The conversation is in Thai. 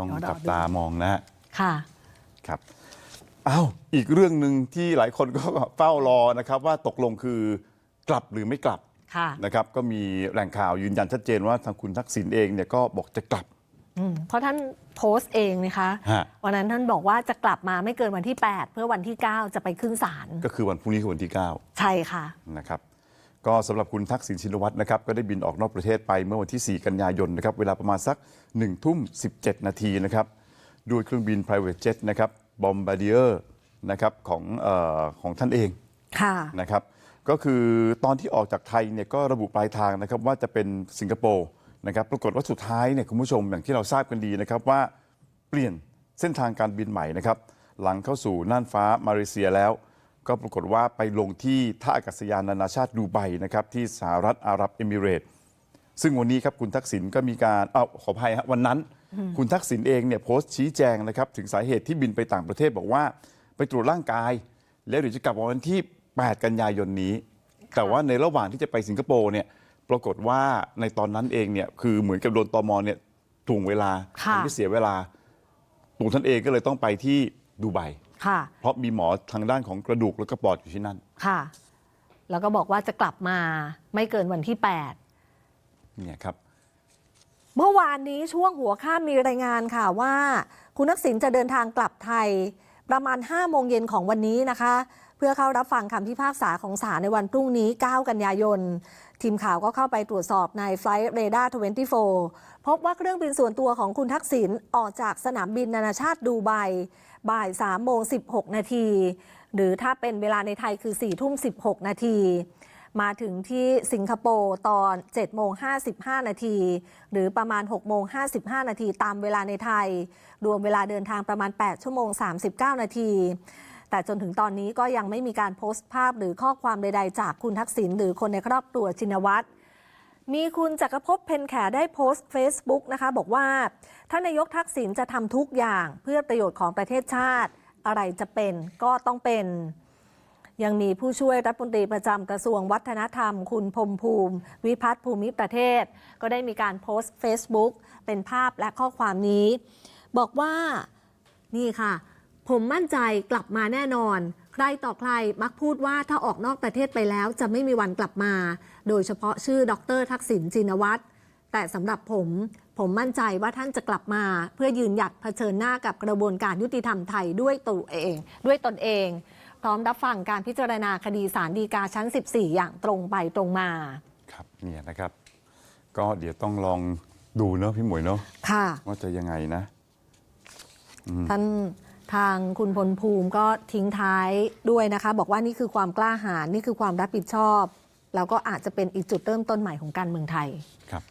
ต้องเดี๋ยวรอจับดูตามองนะฮะค่ะครับอ้าวอีกเรื่องหนึ่งที่หลายคนก็เฝ้ารอนะครับ ว่าตกลงคือกลับหรือไม่กลับค่ะนะครับ ก็มีแหล่งข่าวยืนยันชัดเจนว่าทางคุณทักษิณเองเนี่ยก็บอกจะกลับอืมเพราะท่านโพสต์เองนะคะฮะวันนั้นท่านบอกว่าจะกลับมาไม่เกินวันที่ 8 เพื่อวันที่ 9 จะไปขึ้นศาลก็คือวันพรุ่งนี้คือวันที่ใช่ค่ะ9นะครับ ก็สำหรับคุณทักษิณชินวัตรนะครับก็ได้บินออกนอกประเทศไปเมื่อวันที่ 4 กันยายนนะครับเวลาประมาณสัก1ทุ่ม 17 นาทีนะครับด้วยเครื่องบิน private jet นะครับ bombardier นะครับของเออของท่านเองค่ะ นะครับก็คือตอนที่ออกจากไทยเนี่ยก็ระบุปลายทางนะครับว่าจะเป็นสิงคโปร์นะครับปรากฏว่าสุดท้ายเนี่ยคุณผู้ชมอย่างที่เราทราบกันดีนะครับว่าเปลี่ยนเส้นทางการบินใหม่นะครับหลังเข้าสู่น่านฟ้ามาเลเซียแล้ว ก็ปรากฏว่าไปลงที่ท่าอากาศยานนานาชาติดูไบนะครับที่สหรัฐอาหรับเอมิเรตส์ซึ่งวันนี้ครับคุณทักษิณก็มีการเอ้าขออภัยฮะวันนั้น คุณทักษิณเองเนี่ยโพสต์ชี้แจงนะครับถึงสาเหตุที่บินไปต่างประเทศบอกว่า ไปตรวจร่างกาย แล้วเดี๋ยวจะกลับมาวันที่ 8 กันยายนนี้ แต่ว่าในระหว่างที่จะไปสิงคโปร์เนี่ยปรากฏว่าในตอนนั้นเองเนี่ยคือเหมือนกับโดนตมเนี่ยถ่วงเวลาค่ะทำให้เสียเวลาตัวท่านเองก็เลยต้องไปที่ดูไบ ค่ะ เพราะมีหมอทางด้านของกระดูกและก็ปอดอยู่ที่นั่น ค่ะ แล้วก็บอกว่าจะกลับมาไม่เกินวันที่ 8 เนี่ยครับ เมื่อวานนี้ช่วงหัวข้ามมีรายงานค่ะว่า คุณทักษิณจะเดินทางกลับไทยประมาณ5โมงเย็นของวันนี้นะคะเพื่อเข้ารับฟังคำพิพากษาของศาลในวันพรุ่งนี้ 9 กันยายน ทีมข่าวก็เข้าไปตรวจสอบใน Flight Radar 24 พบว่าเครื่องบินส่วนตัวของคุณทักษิณออกจากสนามบินนานาชาติดูไบบ่าย3โมง16 นาที หรือถ้าเป็นเวลาในไทยคือ 4 ทุ่ม 16 นาทีมาถึงที่สิงคโปร์ตอน 7 โมง 55 นาที หรือประมาณ 6 โมง 55 นาทีตามเวลาในไทย รวมเวลาเดินทางประมาณ 8 ชั่วโมง 39 นาที แต่จนถึงตอนนี้ก็ยังไม่มีการโพสต์ภาพหรือข้อความใด ๆ จากคุณทักษิณหรือคนในครอบครัวชินวัตรมีคุณจักรภพเพนแขได้โพสต์ Facebook นะคะ บอกว่าท่านนายกทักษิณจะทำทุกอย่างเพื่อประโยชน์ของประเทศชาติ อะไรจะเป็นก็ต้องเป็น ยังมีผู้ช่วยรัฐมนตรีประจำกระทรวงวัฒนธรรม คุณพรมภูมิ วิพัฒน์ภูมิประเทศ ก็ได้มีการโพสต์ Facebook เป็นภาพและข้อความนี้ บอกว่านี่ค่ะ ผมมั่นใจกลับมาแน่นอน ใครต่อใครมักพูดว่าถ้าออกนอกประเทศไปแล้วจะไม่มีวันกลับมา โดยเฉพาะชื่อดรทักษิณชินวัตรแต่สำหรับผม ผมมั่นใจว่าท่านจะกลับมา เพื่อยืนหยัดเผชิญหน้ากับกระบวนการยุติธรรมไทยด้วยตัวเอง ด้วยตนเอง พร้อมรับฟังการพิจารณาคดีสารดีกาชั้น 14 อย่างตรงไปตรงมา ครับเนี่ยนะครับ ก็เดี๋ยวต้องลองดูเนาะพี่หมวยเนาะค่ะ ว่าจะยังไงนะ ท่าน ทางคุณพลภูมิก็ทิ้งท้ายด้วยนะคะ บอกว่านี่คือความกล้าหาญนี่คือความรับผิดชอบ แล้วก็อาจจะเป็นอีกจุดเริ่มต้นใหม่ของการเมืองไทยครับ